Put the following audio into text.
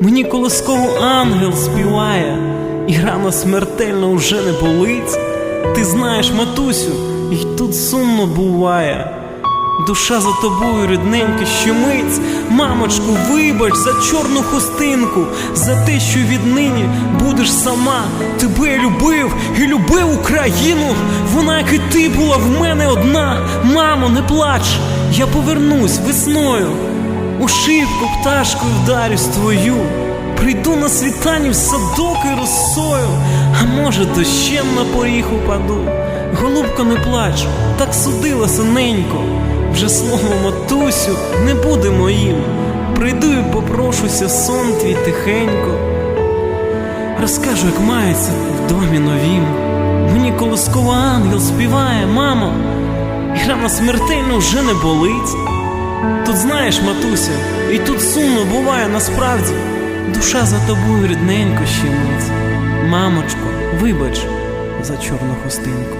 Мені колисково ангел співає, і рана смертельно уже не болить. Ти знаєш, матусю, і тут сумно буває. Душа за тобою, рідненька, щемить. Мамочку, вибач за чорну хустинку, за те, що віднині будеш сама. Тебе любив і любив Україну. Вона, як і ти, була в мене одна. Мамо, не плач, я повернусь весною. У шибку пташкою вдарюсь твою. Прийду на світанні в садок і росою, а може, дощем на поріг упаду. Голубко, не плач, так судилося ненько. Вже слово матусю не буде моїм. Прийду і попрошуся сон твій тихенько. Розкажу, як мається в домі новім. Мені колосково ангел співає, мамо, і рана смертельно вже не болить. Тут знаєш, матуся, і тут сумно буває насправді. Душа за тобою рідненько щемить. Мамочко, вибач за чорну хустинку.